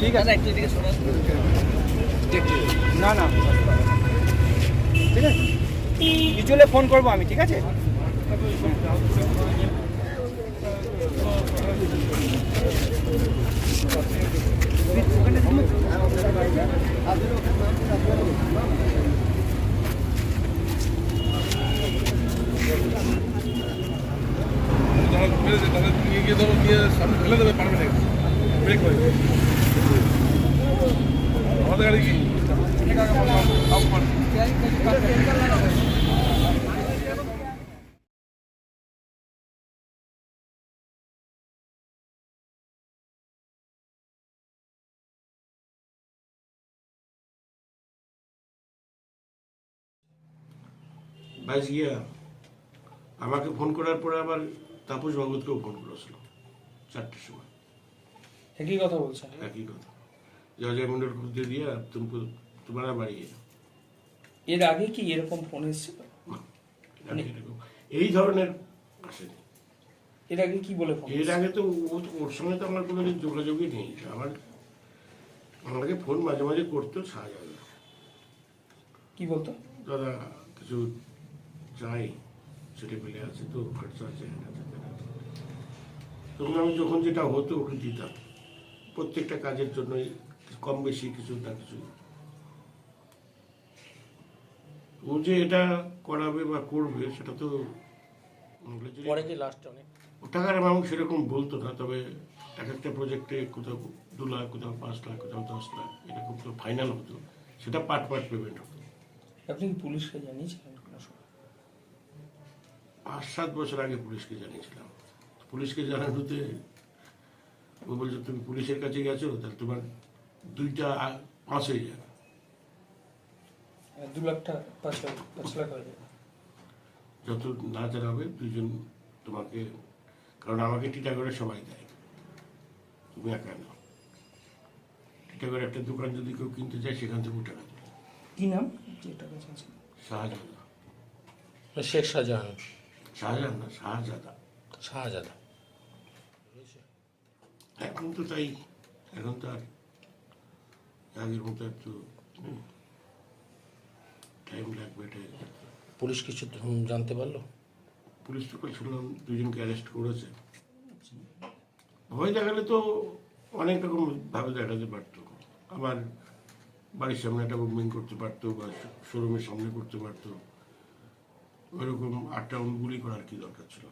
ঠিক আছে। একটু এদিকে সরে না না। ঠিক আছে? কিছু হলে ফোন করব আমি ঠিক আছে? তাদের নিয়ে গিয়ে ধরো নিয়ে সামনে ফেলে দেবে পারবে না। ব্রেক হয়ে। বাইশ গিয়া আমাকে ফোন করার পরে আবার তাপস ভগতকেও ফোন করেছিল চারটের সময়। একই কথা বলছেন একই কথা। যে অজয় মন্ডল খুঁজতে দিয়া তুমি তোমারা বাড়ি এর আগে কি এরকম ফোন এসেছিল? এই ধরনের আসেনি। এর আগে কি বলে এর আগে তো ওর সঙ্গে তো আমার কোনো যোগাযোগই নেই। আমার আমাকে ফোন মাঝে মাঝে করতো শাহজাহান কি বলতো? দাদা কিছু চাই ছেলে পেলে আছে তো খরচা আছে হ্যানা তখন আমি যখন যেটা হতো ওকে দিতাম। প্রত্যেকটা কাজের জন্যই কম বেশি কিছু না কিছু। ও যে এটা করাবে বা করবে সেটা তো পরে যে লাস্ট অনেক? ও টাকার অ্যামাউন্ট সেরকম বলতো না তবে এক একটা প্রজেক্টে কোথাও দু লাখ কোথাও পাঁচ লাখ কোথাও দশ লাখ এরকম তো ফাইনাল হতো। সেটা পার্ট পার্ট পেমেন্ট হতো। আপনি কি পুলিশকে জানিয়েছিলেন পাঁচ সাত বছর আগে পুলিশকে জানিয়েছিলাম। পুলিশকে জানানোতে ও বলছে তুমি পুলিশের কাছে গেছো তাহলে তোমার দুইটা পাঁচ হয়ে যাবে। দু লাখটা পাঁচ লাখ পাঁচ লাখ হয়ে যাবে। যত না জানাবে দুজন তোমাকে কারণ আমাকে টিটাগড়ে সবাই দেয়। তুমি একা না টিটাগড়ে একটা দোকান যদি কেউ কিনতে চায় সেখান থেকে টাকা কি নাম? শাহজাদা। শেখ শাহজাহান। শাহজাহান না শাহজাদা। শাহজাদা। এখন তো তাই এখন তো আর আগের মতো একটু টাইম লাগবে পুলিশ কিছু জানতে পারল? পুলিশ তো শুনলাম দুজনকে অ্যারেস্ট করেছে। ভয় দেখালে তো অনেক রকম ভাবে দেখাতে পারতো। আবার বাড়ির সামনে একটা মুভমেন করতে পারতো বা শোরুমের সামনে করতে পারতো। ওইরকম আটটা গুলি করার কি দরকার ছিল?